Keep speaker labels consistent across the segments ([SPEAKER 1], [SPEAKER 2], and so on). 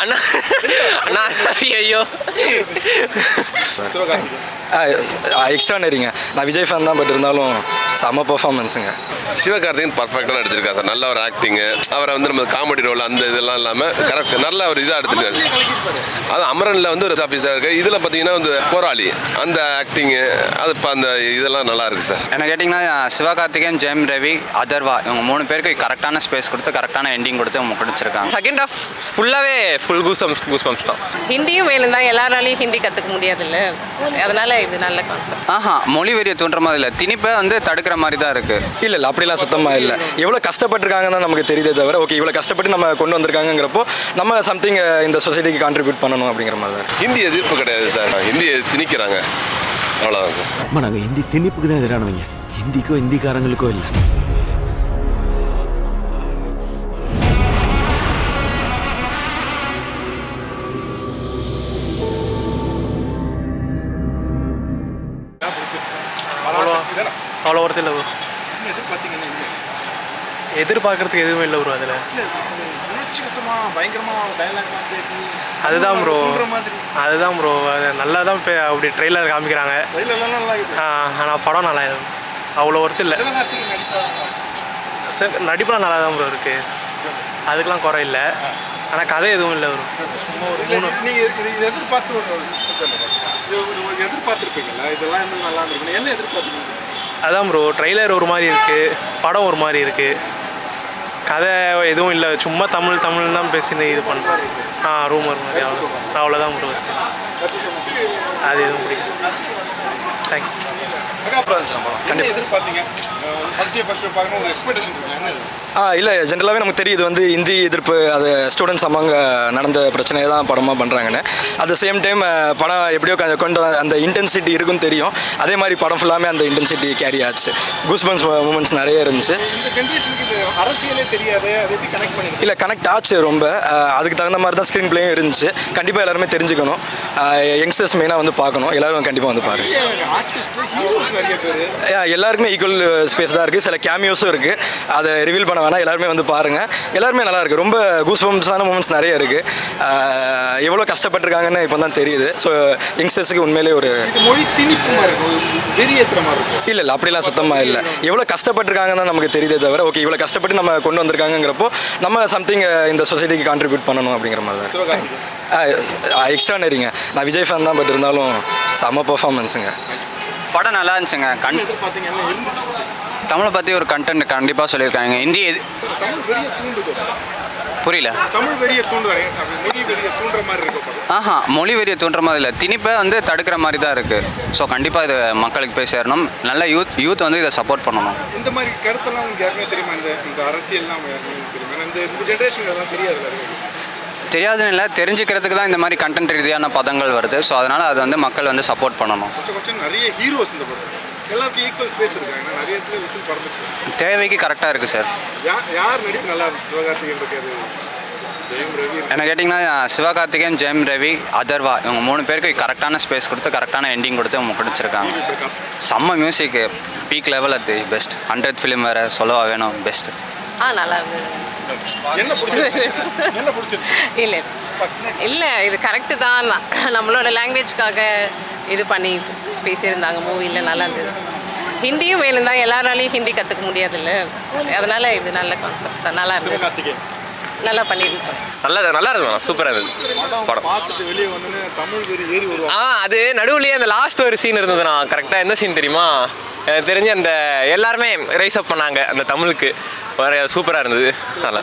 [SPEAKER 1] அண்ணா அண்ணா ஐயோ
[SPEAKER 2] எக்ஸ்ட்ரானரிங்க நான் விஜய் ஃபேன் தான் பட் இருந்தாலும் செம பர்ஃபார்மன்ஸுங்க
[SPEAKER 3] சிவகார்த்திகேயன் பர்ஃபெக்டாக நடிச்சிருக்காரு சார். நல்ல ஒரு ஆக்டிங்கு அவரை வந்து நம்ம காமெடி ரோல் அந்த இதெல்லாம் இல்லாமல் கரெக்ட் நல்ல ஒரு இதாக எடுத்துருக்காரு. அது அமரனில் வந்து ஒரு ஆஃபீஸாக இருக்குது இதில் பார்த்தீங்கன்னா வந்து போராளி. அந்த ஆக்டிங்கு அது இப்போ அந்த இதெல்லாம் நல்லா இருக்குது சார்.
[SPEAKER 4] என்ன கேட்டிங்கன்னா சிவகார்த்திகேயன் ஜெயம் ரவி அதர்வா இவங்க மூணு பேருக்கு கரெக்டான ஸ்பேஸ் கொடுத்து கரெக்டான எண்டிங் கொடுத்து அவங்க கொடுத்துருக்காங்க
[SPEAKER 1] செகண்ட் ஹாஃப் ஃபுல்லாகவே ஃபுல் கூஸ் கூஸ் பம்ப்ஸ் தான்.
[SPEAKER 5] ஹிந்தியும் வேணும் தான் எல்லாராலையும் ஹிந்தி கற்றுக்க முடியாதுல்ல? அதனால இது நல்ல கான்செப்ட்
[SPEAKER 4] ஆஹா மொழி வெறியை தூண்டுற மாதிரி இல்லை. திணிப்பை வந்து தடுக்கிற மாதிரி தான் இருக்குது
[SPEAKER 2] இல்லை இல்லை அப்படிலாம் சுத்தமாக இல்லை. எவ்வளோ கஷ்டப்பட்டிருக்காங்கன்னு நமக்கு தெரியுதே தவிர ஓகே இவ்வளோ கஷ்டப்பட்டு நம்ம கொண்டு வந்திருக்காங்கிறப்போ நம்ம சம்திங் இந்த சொசைட்டிக்கு கான்ட்ரிபியூட் பண்ணணும் அப்படிங்கிற மாதிரி தான்
[SPEAKER 3] ஹிந்தி எதிர்ப்பு கிடையாது சார். ஹிந்தியை திணிக்கிறாங்க. அவ்வளோதான் சார்.
[SPEAKER 6] நாங்கள் ஹிந்தி திணிப்புக்கு தான் எதிரானவங்க. ஹிந்திக்கோ ஹிந்திக்காரங்களுக்கோ இல்லை.
[SPEAKER 7] அவ்வளோ ஒருத்தர் இல்லை ப்ரோ. எதிர்பார்க்கறதுக்கு எதுவுமே இல்லை ப்ரோ அதில். அதுதான் ப்ரோ. அதுதான் ப்ரோ. நல்லா தான் இப்போ அப்படி ட்ரெயிலர் காமிக்கிறாங்க. ஆனால் படம் நல்லா அவ்வளோ ஒருத்தர் இல்லை. சார் நடிப்பெல்லாம் நல்லா தான் ப்ரோ இருக்குது அதுக்கெலாம் குறை இல்லை. ஆனால் கதை எதுவும் இல்லை ப்ரோ. சும்மா ஒரு மூணு.
[SPEAKER 8] எதிர்பார்த்து எதிர்பார்த்திருப்பீங்கல்ல இதெல்லாம் இன்னும் நல்லா இருந்திருக்கும் என்ன எதிர்பார்த்தீங்க
[SPEAKER 7] அதான் ப்ரோ ட்ரெய்லர் ஒரு மாதிரி இருக்குது படம் ஒரு மாதிரி இருக்குது கதை எதுவும் இல்லை சும்மா தமிழ் தமிழ் தான் பேசினு இது பண்ணுறோம் ஆ ரூமர் மாதிரி அவ்வளோ அவ்வளோதான் ப்ரோ அது எதுவும் பிடிக்கும் தேங்க்யூ?
[SPEAKER 2] ஆ இல்லை ஜென்ரலாகவே நமக்கு தெரியும் இது வந்து இந்தி எதிர்ப்பு அது ஸ்டூடெண்ட்ஸ் அம்மாங்க நடந்த பிரச்சனையை தான் படமாக பண்ணுறாங்கன்னு அட் த சேம் டைம் படம் எப்படியோ கொண்டு அந்த இன்டென்சிட்டி இருக்குன்னு தெரியும். அதே மாதிரி படம் ஃபுல்லாமே அந்த இன்டென்சிட்டி கேரி ஆச்சு. கூஸ்பன்ஸ் மூமெண்ட்ஸ் நிறைய இருந்துச்சு.
[SPEAKER 8] இந்த ஜென்ரேஷனுக்கு இது அரசியலே தெரியாது. அதை எப்படி கனெக்ட் பண்ணிக்கலாம்
[SPEAKER 2] இல்லை கனெக்ட் ஆச்சு ரொம்ப. அதுக்கு தகுந்த மாதிரி தான் ஸ்க்ரீன் பிளேயும் இருந்துச்சு. கண்டிப்பாக எல்லாருமே தெரிஞ்சுக்கணும். யங்ஸ்டர்ஸ் மெயினாக வந்து பார்க்கணும். எல்லாரும் கண்டிப்பாக வந்து பாருங்க. எல்லாருக்குமே ஈக்குவல் ஸ்பேஸ் தான் இருக்குது சில கேமியோஸும் இருக்குது அதை ரிவீல் பண்ண வேணாம். எல்லாருமே வந்து பாருங்கள் எல்லாருமே நல்லா இருக்குது ரொம்ப கூஸ் பம்ப்ஸான மூமெண்ட்ஸ் நிறைய இருக்குது எவ்வளோ கஷ்டப்பட்டிருக்காங்கன்னு இப்போ தான் தெரியுது. ஸோ யங்ஸ்டர்ஸுக்கு உண்மையிலே ஒரு
[SPEAKER 8] மொழி இருக்கும்.
[SPEAKER 2] இல்லை இல்லை. அப்படிலாம் சுத்தமாக இல்லை. எவ்வளோ கஷ்டப்பட்டிருக்காங்கன்னு தான் நமக்கு தெரியுதே தவிர ஓகே இவ்வளோ கஷ்டப்பட்டு நம்ம கொண்டு வந்திருக்காங்கிறப்போ நம்ம சம்திங் இந்த சொசைட்டிக்கு கான்ட்ரிபியூட் பண்ணணும் அப்படிங்கிற மாதிரி தான். எக்ஸ்ட்ரானரிங்க நான் விஜய் ஃபேன் தான் பட் இருந்தாலும் செம பர்ஃபார்மன்ஸுங்க
[SPEAKER 4] படம் நல்லா இருந்துச்சுங்க. கண் தமிழை பற்றி ஒரு கண்டென்ட் கண்டிப்பாக சொல்லியிருக்காங்க. ஹிந்தி எது புரியல.
[SPEAKER 8] தமிழ் வெறிய மொழி வெறிய தூண்டுற மாதிரி
[SPEAKER 4] ஆஹா மொழி வெறியை தூண்டுற மாதிரி இல்லை. திணிப்பை வந்து தடுக்கிற மாதிரி தான் இருக்குது ஸோ கண்டிப்பாக இது மக்களுக்கு போய் சேரணும். நல்ல யூத் யூத் வந்து இதை சப்போர்ட் பண்ணணும்.
[SPEAKER 8] இந்த மாதிரி கருத்தெல்லாம் உங்களுக்கு யாருமே தெரியுமா? இந்த இந்த அரசியல்லாம் தெரியுமா? இந்த ஜென்ரேஷன் ஜென்ரேஷனுக்கு தெரியாது
[SPEAKER 4] தெரியாதுன்னு இல்லை தெரிஞ்சுக்கிறதுக்கு தான் இந்த மாதிரி கண்டென்ட் ரீதியான பதங்கள் வருது. ஸோ அதனால் அது வந்து மக்கள் வந்து சப்போர்ட் பண்ணணும்.
[SPEAKER 8] நிறைய ஹீரோஸ் இந்த படம். எல்லாருக்கும் ஈக்குவல் ஸ்பேஸ் இருக்காங்க நிறைய இடத்துல விசில் பறந்துச்சு.
[SPEAKER 4] தேவைக்கு கரெக்டாக இருக்குது சார்
[SPEAKER 8] யார் நடிப்பு நல்லா இருந்துச்சு? சிவகார்த்திகேயன் இருக்காது
[SPEAKER 4] என்ன கேட்டிங்கன்னா சிவகார்த்திகேயன் ஜெயம் ரவி அதர்வா இவங்க மூணு பேருக்கு கரெக்டான ஸ்பேஸ் கொடுத்து கரெக்டான எண்டிங் கொடுத்து அவங்க கொடுத்துருக்காங்க செம்ம மியூசிக் பீக் லெவல் அது பெஸ்ட் ஹண்ட்ரட் ஃபிலிம் வேறு சொல்லவா வேணும் பெஸ்ட்
[SPEAKER 5] ஆ நல்லா இருந்தது.
[SPEAKER 8] என்ன பிடிச்சிருச்சு? என்ன பிடிச்சிருச்சு?
[SPEAKER 5] இல்லை. இல்லை இது கரெக்டு தான். நம்மளோட லாங்குவேஜ்க்காக இது பண்ணி பேசியிருந்தாங்க. மூவியில் நல்லா இருந்தது. ஹிந்தியும் வேணும் தான். எல்லாராலையும் ஹிந்தி கற்றுக்க முடியாதுல்ல. அதனால இது நல்ல கான்செப்ட் தான். நல்லா இருந்தது. நல்லா பண்ணியிருக்கோம்
[SPEAKER 1] நல்லா நல்லா இருக்கும் சூப்பராக இருந்தது. படம்
[SPEAKER 8] பார்த்துட்டு வெளியே வந்து தமிழ் ஏறி
[SPEAKER 1] ஆ அது நடுவுலயே அந்த லாஸ்ட் ஒரு சீன் இருந்ததுண்ணா கரெக்டாக எந்த சீன் தெரியுமா? எனக்கு தெரிஞ்சு அந்த எல்லாருமே ரைஸ் அப் பண்ணாங்க அந்த தமிழுக்கு. வேற சூப்பராக இருந்தது. நல்லா.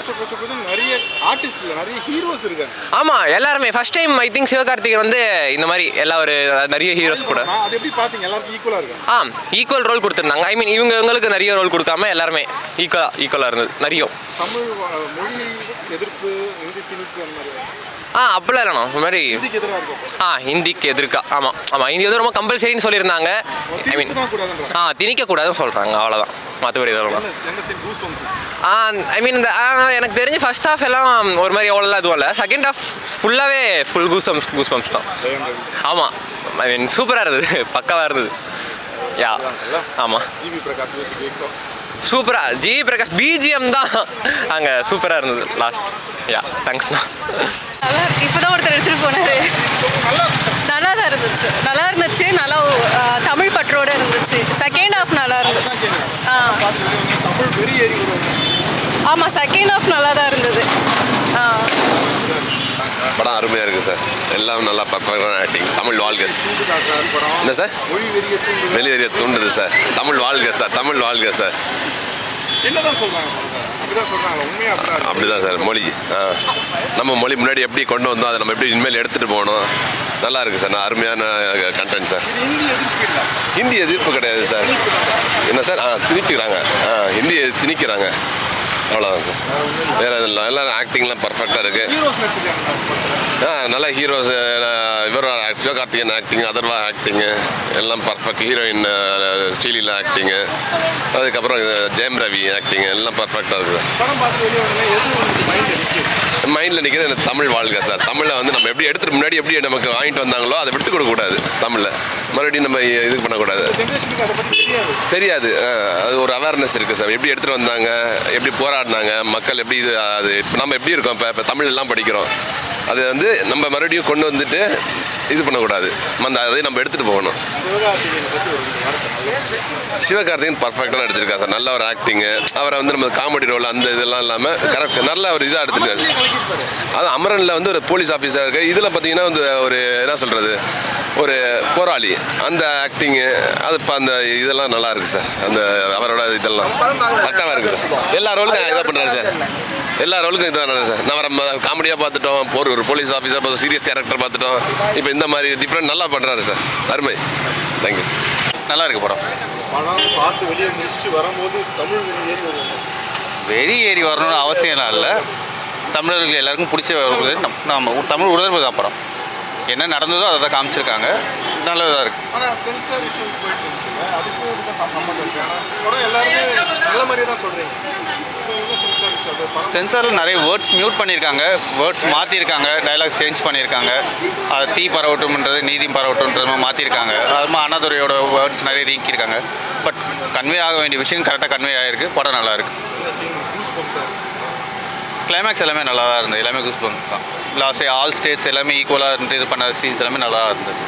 [SPEAKER 8] நிறைய ஆர்டிஸ்ட் நிறைய ஹீரோஸ் இருக்காங்க.
[SPEAKER 1] ஆமாம் எல்லாருமே. First time I think Sivakarthikeyan வந்து இந்த மாதிரி எல்லா ஒரு நிறைய ஹீரோஸ் கூட.
[SPEAKER 8] அது எப்படி பார்த்தீங்க எல்லாருக்கும் ஈக்குவலாக இருக்காங்க
[SPEAKER 1] ஆ ஈக்குவல் ரோல் கொடுத்துருந்தாங்க. ஐ மீன் இவங்க இவங்களுக்கு நிறைய ரோல் கொடுக்காம எல்லாருமே ஈக்குவலாக ஈக்குவலாக இருந்தது. நிறைய.
[SPEAKER 8] தமிழ் மொழி எதிர்ப்பு
[SPEAKER 1] ஆ அப்படிலாம் இல்லைண்ணா இந்த மாதிரி ஆ ஹிந்திக்கு எதிர்க்கா. ஆமாம் ஆமாம் ஹிந்தி வந்து ரொம்ப கம்பல்சரின்னு சொல்லியிருந்தாங்க. ஐ மீன் ஆ திணிக்கக்கூடாதுன்னு சொல்கிறாங்க அவ்வளோதான் மற்றபடி இதெல்லாம் ஆ ஐ மீன் இந்த எனக்கு தெரிஞ்சு ஃபர்ஸ்ட் ஹாஃப் எல்லாம் ஒரு மாதிரி அவ்வளோலாம் இதுவும் இல்லை. செகண்ட் ஹாஃப் ஃபுல்லாகவே full goose bumps goose bumps தான் ஆமாம் ஐ மீன் சூப்பராக இருந்தது. பக்காவாக இருந்தது. யா. ஆமாம் சூப்பராக ஜி பிரகாஷ் பிஜிஎம் தான். அங்கே சூப்பராக இருந்தது லாஸ்ட் யா தேங்க்ஸ்ண்ணா இப்போதான் ஒருத்தர் எடுத்துகிட்டு போனார்.
[SPEAKER 5] நல்லா தான் இருந்துச்சு. நல்லா இருந்துச்சு. நல்லா தமிழ் பற்றோடு இருந்துச்சு. செகண்ட் ஹாஃப் நல்லா இருந்துச்சு. ஆ. ஆமாம் செகண்ட் ஹாஃப் நல்லா தான் இருந்தது. ஆ.
[SPEAKER 3] படம் அருமையாக இருக்குது சார் எல்லாம் நல்லா பர்ஃபெக்டான ஆக்டிங் தமிழ் வாழ்க சார் என்ன சார் வெளியேறிய தூண்டுது. சார் தமிழ் வாழ்க சார் தமிழ் வாழ்க சார்
[SPEAKER 8] என்னதான் சொல்கிறாங்க அப்படிதான்
[SPEAKER 3] சார் மொழி. ஆ. நம்ம மொழி முன்னாடி எப்படி கொண்டு வந்தோம் அதை நம்ம எப்படி இனிமேல் எடுத்துகிட்டு போகணும்? நல்லா இருக்குது சார் நான் அருமையான கண்டென்ட் சார்.
[SPEAKER 8] எதிர்ப்பு
[SPEAKER 3] ஹிந்தி எதிர்ப்பு கிடையாது சார். என்ன சார்? ஆ திணிக்கிறாங்க ஆ ஹிந்தி திணிக்கிறாங்க. அவ்வளோதான் சார். வேறு எதுவும் இல்லை. எல்லாம் ஆக்டிங்லாம் பர்ஃபெக்டாக இருக்குது. ஆ நல்ல ஹீரோஸ் இவர் சிவகார்த்திகேயன் ஆக்டிங் அதர்வா ஆக்டிங்கு எல்லாம் பர்ஃபெக்ட் ஹீரோயின் ஸ்ரீலீலா ஆக்டிங்கு அதுக்கப்புறம் ஜெயம் ரவி ஆக்டிங் எல்லாம் பர்ஃபெக்டாக இருக்குது மைண்டில் நிற்கிறது எனக்கு தமிழ் வாழ்க சார். தமிழை வந்து நம்ம எப்படி எடுத்துட்டு முன்னாடி எப்படி நமக்கு வாங்கிட்டு வந்தாங்களோ அதை விட்டு கொடுக்கக்கூடாது தமிழில். மறுபடியும் நம்ம இது பண்ணக்கூடாது.
[SPEAKER 8] தெரியாது.
[SPEAKER 3] அது ஒரு அவேர்னஸ் இருக்குது சார். எப்படி எடுத்துகிட்டு வந்தாங்க எப்படி போராடினாங்க மக்கள் எப்படி இது அது இப்போ நம்ம எப்படி இருக்கோம் இப்போ? இப்போ தமிழ் எல்லாம் படிக்கிறோம். அது வந்து நம்ம மறுபடியும் கொண்டு வந்துட்டு இது பண்ணக்கூடாது. அந்த அதை நம்ம எடுத்துகிட்டு போகணும். சிவகார்த்திகன் பர்ஃபெக்டாக நடிச்சிருக்காரு சார். நல்ல ஒரு ஆக்டிங்கு அவரை வந்து நம்ம காமெடி ரோல் அந்த இதெல்லாம் இல்லாமல் கரெக்ட் நல்ல ஒரு இதாக எடுத்துருக்காரு அது அமரனில் வந்து ஒரு போலீஸ் ஆஃபீஸராக இருக்கு. இதில் பார்த்தீங்கன்னா வந்து ஒரு என்ன சொல்கிறது ஒரு போராளி. அந்த ஆக்டிங்கு அது இப்போ அந்த இதெல்லாம் நல்லா இருக்கு சார். அந்த அவரோட இதெல்லாம் பக்காவாக இருக்குது சார். எல்லா ரோலுக்கும் இதாக பண்ணுறாரு சார். எல்லா ரோலுக்கும் பண்ணுறாரு சார். நம்ம காமெடியாக பார்த்துட்டோம் ஒரு ஒரு போலீஸ் ஆஃபீஸர் பார்த்து சீரியஸ் கேரக்டர் பார்த்துட்டோம். இப்போ இந்த மாதிரி டிஃப்ரெண்ட் நல்லா பண்ணுறாரு சார். அருமை. தேங்க்யூ
[SPEAKER 4] நல்லா இருக்கு படம்.
[SPEAKER 8] படம் பார்த்து வெளியே முடிச்சுட்டு வரும்போது தமிழ் ஏறி
[SPEAKER 4] வரணும்னு அவசியம்லாம் இல்லை. தமிழர்கள் எல்லாருக்கும் பிடிச்ச ஒரு நம்ம தமிழ் உணர்வு தான் படம். என்ன நடந்ததோ அதை தான் காமிச்சிருக்காங்க. நல்லதாக
[SPEAKER 8] ஆனால் சென்சார் இஷ்யூ போயிட்டு இருந்துச்சுங்க இருக்கு. ஆனால் படம் எல்லாருமே நல்ல மாதிரியே தான் சொல்கிறீங்க
[SPEAKER 4] சென்சாரில் நிறைய வேர்ட்ஸ் மியூட் பண்ணியிருக்காங்க வேர்ட்ஸ் மாற்றிருக்காங்க டைலாக்ஸ் சேஞ்ச் பண்ணியிருக்காங்க. அது தீ பரவட்டும்ன்றது நீதி பரவட்டும்ன்றது மாற்றிருக்காங்க அது மாதிரி அண்ணாதுரையோட வேர்ட்ஸ் நிறைய நீக்கியிருக்காங்க. பட் கன்வே ஆக வேண்டிய விஷயம் கரெக்டாக கன்வே ஆகிருக்கு படம்
[SPEAKER 8] நல்லாயிருக்கு
[SPEAKER 4] கிளைமேக்ஸ் எல்லாமே நல்லா தான் இருந்தது. எல்லாமே குஸ் பம்ப்ஸ் தான் லாஸ்ட் ஆல் ஸ்டேட்ஸ் எல்லாமே ஈக்குவலாக இருந்து இது பண்ண சீன்ஸ் எல்லாமே நல்லா இருந்தது.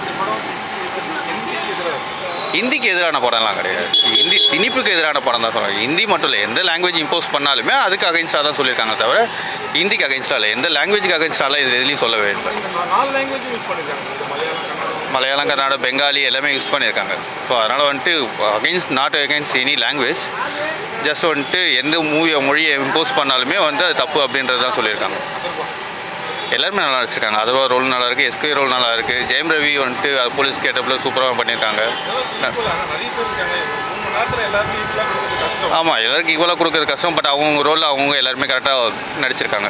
[SPEAKER 8] ஹிந்திக்கு
[SPEAKER 4] எதிரான படம்லாம் கிடையாது. ஹிந்தி திணிப்புக்கு எதிரான படம் தான் சொல்லுவாங்க ஹிந்தி மட்டும் இல்லை எந்த லாங்குவேஜ் இம்போஸ் பண்ணாலுமே அதுக்கு அகைன்ஸ்டாக தான் சொல்லியிருக்காங்க தவிர ஹிந்திக்கு அகைன்ஸ்டாக இல்லை. எந்த லாங்குவேஜுக்கு அகைன்ஸ்டாலாம் இது எதுலேயும் சொல்லவே இல்லை.
[SPEAKER 8] மலையாளம் கன்னடம்
[SPEAKER 4] பெங்காலி எல்லாமே யூஸ் பண்ணியிருக்காங்க. ஸோ அதனால் வந்துட்டு against not against any language just வந்துட்டு எந்த மூவியை மொழியை இம்போஸ் பண்ணாலுமே வந்து அது தப்பு அப்படின்றது தான் சொல்லியிருக்காங்க. எல்லாருமே நல்லா நடிச்சிருக்காங்க. அதுவா ரோல் நல்லா இருக்குது எஸ்கே ரோல் நல்லா இருக்குது ஜெயம் ரவி வந்துட்டு அது போலீஸ் கேட்டப்பில் சூப்பராக பண்ணியிருக்காங்க
[SPEAKER 8] கஷ்டம்
[SPEAKER 4] ஆமாம் எல்லாருக்கும் ஈக்குவலாக கொடுக்குறது கஷ்டம் பட் அவங்க ரோலில் அவங்க எல்லாருமே கரெக்டாக நடிச்சிருக்காங்க.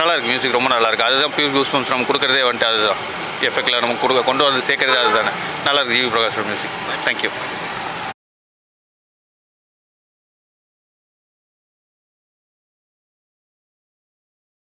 [SPEAKER 4] நல்லா இருக்கு மியூசிக் ரொம்ப நல்லா இருக்கு. அதுதான் பியூர் கூஸ் பம்ப்ஸ் நம்ம கொடுக்குறதே வந்துட்டு அதுதான். எஃபெக்டில் நம்ம கொடுக்க கொண்டு வந்து சேர்க்குறதே அதுதானே. நல்லா இருக்கு ஜிவி பிரகாஷ் மியூசிக் தேங்க்யூ